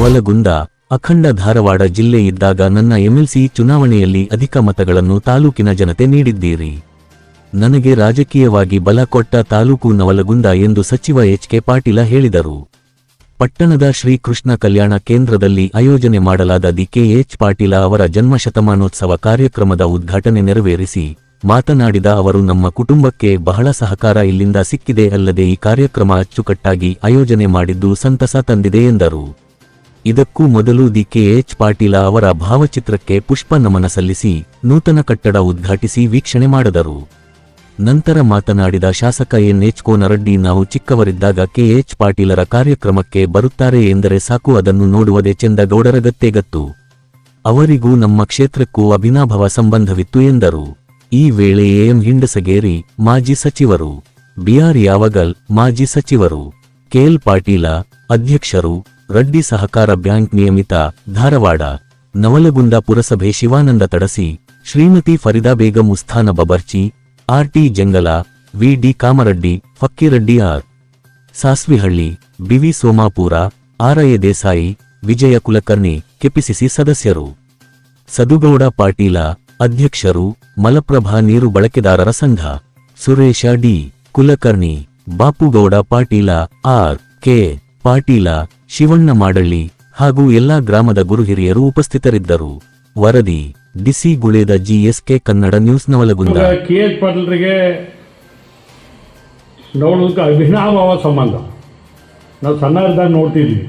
ನವಲಗುಂದ, ಅಖಂಡ ಧಾರವಾಡ ಜಿಲ್ಲೆ ಇದ್ದಾಗ ನನ್ನ ಎಂಎಲ್ಸಿ ಚುನಾವಣೆಯಲ್ಲಿ ಅಧಿಕ ಮತಗಳನ್ನು ತಾಲೂಕಿನ ಜನತೆ ನೀಡಿದ್ದೀರಿ. ನನಗೆ ರಾಜಕೀಯವಾಗಿ ಬಲ ಕೊಟ್ಟ ತಾಲೂಕು ನವಲಗುಂದ ಎಂದು ಸಚಿವ ಎಚ್ ಕೆ ಪಾಟೀಲ ಹೇಳಿದರು. ಪಟ್ಟಣದ ಶ್ರೀಕೃಷ್ಣ ಕಲ್ಯಾಣ ಕೇಂದ್ರದಲ್ಲಿ ಆಯೋಜನೆ ಮಾಡಲಾದ ದಿ ಎಚ್ ಪಾಟೀಲ ಅವರ ಜನ್ಮಶತಮಾನೋತ್ಸವ ಕಾರ್ಯಕ್ರಮದ ಉದ್ಘಾಟನೆ ನೆರವೇರಿಸಿ ಮಾತನಾಡಿದ ಅವರು, ನಮ್ಮ ಕುಟುಂಬಕ್ಕೆ ಬಹಳ ಸಹಕಾರ ಇಲ್ಲಿಂದ ಸಿಕ್ಕಿದೆ, ಅಲ್ಲದೆ ಈ ಕಾರ್ಯಕ್ರಮ ಅಚ್ಚುಕಟ್ಟಾಗಿ ಆಯೋಜನೆ ಮಾಡಿದ್ದು ಸಂತಸ ತಂದಿದೆ ಎಂದರು. ಇದಕ್ಕೂ ಮೊದಲು ದಿ ಕೆ ಎಚ್ ಪಾಟೀಲ ಅವರ ಭಾವಚಿತ್ರಕ್ಕೆ ಪುಷ್ಪ ನಮನ ಸಲ್ಲಿಸಿ ನೂತನ ಕಟ್ಟಡ ಉದ್ಘಾಟಿಸಿ ವೀಕ್ಷಣೆ ಮಾಡಿದರು. ನಂತರ ಮಾತನಾಡಿದ ಶಾಸಕ ಎನ್ ಎಚ್ ಕೋನರಡ್ಡಿ, ನಾವು ಚಿಕ್ಕವರಿದ್ದಾಗ ಕೆ ಎಚ್ ಪಾಟೀಲರ ಕಾರ್ಯಕ್ರಮಕ್ಕೆ ಬರುತ್ತಾರೆ ಎಂದರೆ ಸಾಕು, ಅದನ್ನು ನೋಡುವುದೇ ಚಂದಗೌಡರ ಗತ್ತೇ ಗತ್ತು. ಅವರಿಗೂ ನಮ್ಮ ಕ್ಷೇತ್ರಕ್ಕೂ ಅಭಿನಾಭವ ಸಂಬಂಧವಿತ್ತು ಎಂದರು. ಈ ವೇಳೆ ಎಂ ಹಿಂಡಸಗೇರಿ, ಮಾಜಿ ಸಚಿವರು ಬಿಆರ್ ಯಾವಗಲ್, ಮಾಜಿ ಸಚಿವರು ಕೆಎಲ್ ಪಾಟೀಲ, ಅಧ್ಯಕ್ಷರು ರಡ್ಡಿ ಸಹಕಾರ ಬ್ಯಾಂಕ್ ನಿಯಮಿತ ಧಾರವಾಡ, ನವಲಗುಂದ ಪುರಸಭೆ Shivanand Tadasi, Shrimati Farida Begum ಉಸ್ಥಾನ Babarchi, R T Jangala, V D Kamaraddi, Fakkiraddi R. Saswihalli, B V Somapura ಆರಯ Desai, Vijaya Kulkarni KPCC ಸದಸ್ಯರು. ಸದುಗೌಡ ಪಾಟೀಲ, ಅಧ್ಯಕ್ಷರು, ಮಲಪ್ರಭಾ ನೀರು ಬಳಕೆದಾರರ ಸಂಘ. Suresh D, Kulkarni, Bapugouda Patil R K Patil, Shivanna Madalli ಹಾಗೂ ಎಲ್ಲಾ ಗ್ರಾಮದ ಗುರು ಹಿರಿಯರು ಉಪಸ್ಥಿತರಿದ್ದರು. ವರದಿ, DC Guled GSK Kannada news Navalgund. K H ಪಾಟೀಲ್ರಿಗೆ ನೋಡೋದಕ್ಕೆ ಅಭಿನಾಭಾವ ಸಂಬಂಧ. ನಾವು ಸಣ್ಣದಾಗ ನೋಡ್ತಿದ್ವಿ.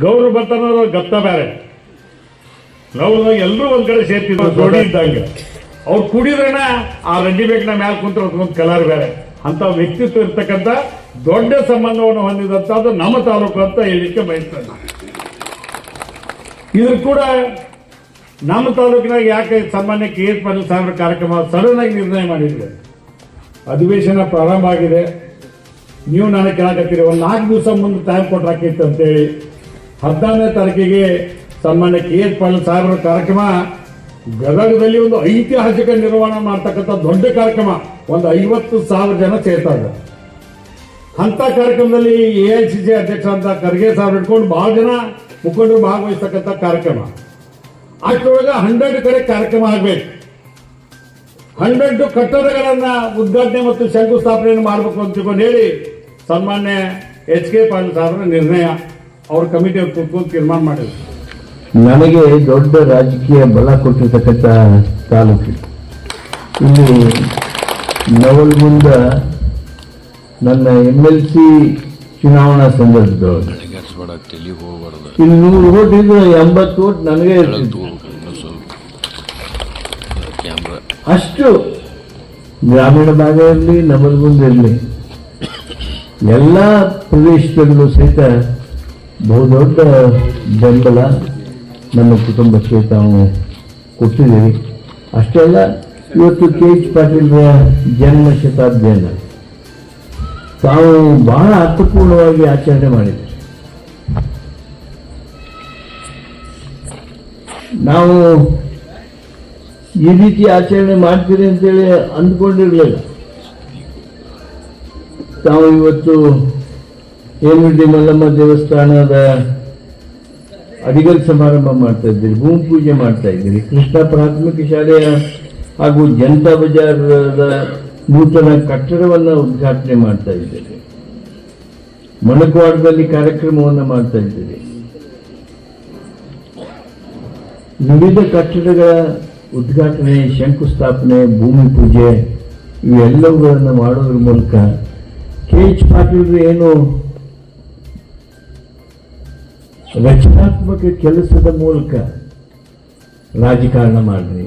ಗೌರವ ಬರ್ತಾನೋ ಗತ್ತ ಬೇರೆ ನಾವು ಎಲ್ಲರೂ ಒಂದ್ ಕಡೆ ಸೇರ್ತಿದ್ರು ಜೋಡಿ ಅವ್ರು ಕುಡಿದ್ರಣ ಆ ರೆಡ್ಡಿ ಬೇಕನ ಮ್ಯಾಲ ಕುಂತ ಕಲರ್ ಬೇರೆ. ಅಂತ ವ್ಯಕ್ತಿತ್ವ ಇರ್ತಕ್ಕಂಥ ದೊಡ್ಡ ಸಂಬಂಧವನ್ನು ಹೊಂದಿದಂತಹದ್ದು ನಮ್ಮ ತಾಲೂಕು ಅಂತ ಹೇಳಲಿಕ್ಕೆ ಬಯಸ್ತೇನೆ. ಇದ್ರ ಕೂಡ ನಮ್ಮ ತಾಲೂಕಿನಾಗ ಯಾಕೆ ಸಾಮಾನ್ಯ ಕೆ ಎಸ್ ಪಾಟೀಲ್ ಸಾಹೇಬರ ಕಾರ್ಯಕ್ರಮ ಸಡನ್ ಆಗಿ ನಿರ್ಣಯ ಮಾಡಿದ್ರೆ ಅಧಿವೇಶನ ಪ್ರಾರಂಭ ಆಗಿದೆ. ನೀವು ನಾನು ಕೇಳಕತ್ತೀರಿ ಒಂದು ನಾಲ್ಕು ದಿವಸ ಮುಂದೆ ಟೈಮ್ ಕೊಟ್ಟಾಕಿತ್ತು ಅಂತೇಳಿ ಹದಿನಾರನೇ ತಾರೀಕಿಗೆ ಸನ್ಮಾನ್ಯ ಕೆ ಎಸ್ ಪಾಟೀಲ್ ಸಾಹೇಬರ ಕಾರ್ಯಕ್ರಮ ಗದಗದಲ್ಲಿ ಒಂದು ಐತಿಹಾಸಿಕ ನಿರ್ವಹಣೆ ಮಾಡ್ತಕ್ಕಂಥ ದೊಡ್ಡ ಕಾರ್ಯಕ್ರಮ. ಒಂದು ಐವತ್ತು ಸಾವಿರ ಜನ ಸೇರ್ತಾರೆ ಅಂತ ಕಾರ್ಯಕ್ರಮದಲ್ಲಿ ಎ ಐ ಸಿ ಸಿ ಅಧ್ಯಕ್ಷ ಅಂತ ಖರ್ಗೆ ಸಾಹೇಬ್ ಇಟ್ಕೊಂಡು ಬಹಳ ಜನ ಮುಖಂಡರು ಭಾಗವಹಿಸ್ತಕ್ಕಂಥ ಕಾರ್ಯಕ್ರಮ. ಅಷ್ಟರೊಳಗೆ ಹಂಡ್ರೆಡ್ ಕಡೆ ಕಾರ್ಯಕ್ರಮ ಆಗಬೇಕು. ಹಂಡ್ರೆಡ್ ಕಟ್ಟಡಗಳನ್ನ ಉದ್ಘಾಟನೆ ಮತ್ತು ಶಂಕುಸ್ಥಾಪನೆಯನ್ನು ಮಾಡಬೇಕು ಅಂತ ತಿಳ್ಕೊಂಡು ಹೇಳಿ ಸನ್ಮಾನ್ಯ ಎಚ್ ಕೆ ಪಾಟೀಲ್ ಸಾಹೇಬ್ರ ನಿರ್ಣಯ ಅವ್ರ ಕಮಿಟಿ ಕುತ್ಕೊಂಡು ತೀರ್ಮಾನ ಮಾಡಿದ್ರು. ನನಗೆ ದೊಡ್ಡ ರಾಜಕೀಯ ಬಲ ಕೊಟ್ಟಿರ್ತಕ್ಕಂಥ ತಾಲೂಕು. ಇಲ್ಲಿ ನವಲ್ಗುಂದ ನನ್ನ ಎಂ ಎಲ್ ಸಿ ಚುನಾವಣಾ ಹೋಗ್ಬಾರ್ದು ಇಲ್ಲಿ ನೂರು ಓಟ್ ಇದ್ರೆ ಎಂಬತ್ತು ಓಟ್ ನನಗೆ ಅಷ್ಟು ಗ್ರಾಮೀಣ ಭಾಗ ಇರಲಿ ನವಲ್ಗುಂದ ಇರಲಿ ಎಲ್ಲ ಪ್ರದೇಶದಲ್ಲೂ ಸಹಿತ ಬಹುದೊಡ್ಡ ಬೆಂಬಲ ನಮ್ಮ ಕುಟುಂಬಕ್ಕೆ ತಾವು ಕೊಟ್ಟಿದ್ದೀವಿ ಅಷ್ಟೇ ಅಲ್ಲ, ಇವತ್ತು ಕೆ ಎಚ್ ಪಾಟೀಲ್ರ ಜನ್ಮ ಶತಾಬ್ದಿಯನ್ನು ತಾವು ಬಹಳ ಅರ್ಥಪೂರ್ಣವಾಗಿ ಆಚರಣೆ ಮಾಡಿದ್ದೆ ನಾವು ಈ ರೀತಿ ಆಚರಣೆ ಮಾಡ್ತೀರಿ ಅಂತೇಳಿ ಅಂದ್ಕೊಂಡಿರ್ಲಿಲ್ಲ. ತಾವು ಇವತ್ತು ಏನುಡಿ ಮಲ್ಲಮ್ಮ ದೇವಸ್ಥಾನದ ಅಡಿಗಲ್ ಸಮಾರಂಭ ಮಾಡ್ತಾ ಇದ್ದೀರಿ, ಭೂಮಿ ಪೂಜೆ ಮಾಡ್ತಾ ಇದ್ದೀರಿ, ಕೃಷ್ಣ ಪ್ರಾಥಮಿಕ ಶಾಲೆಯ ಹಾಗೂ ಜನತಾ ಬಜಾರದ ನೂತನ ಕಟ್ಟಡವನ್ನು ಉದ್ಘಾಟನೆ ಮಾಡ್ತಾ ಇದ್ದೇವೆ. ಮಣಕವಾಡದಲ್ಲಿ ಕಾರ್ಯಕ್ರಮವನ್ನು ಮಾಡ್ತಾ ಇದ್ದೇವೆ. ವಿವಿಧ ಕಟ್ಟಡಗಳ ಉದ್ಘಾಟನೆ, ಶಂಕುಸ್ಥಾಪನೆ, ಭೂಮಿ ಪೂಜೆ, ಇವೆಲ್ಲವುಗಳನ್ನು ಮಾಡೋದ್ರ ಮೂಲಕ ಕೆ ಎಚ್ ಪಾಟೀಲ್ ಏನು ರಚನಾತ್ಮಕ ಕೆಲಸದ ಮೂಲಕ ರಾಜಕಾರಣ ಮಾಡ್ರಿ.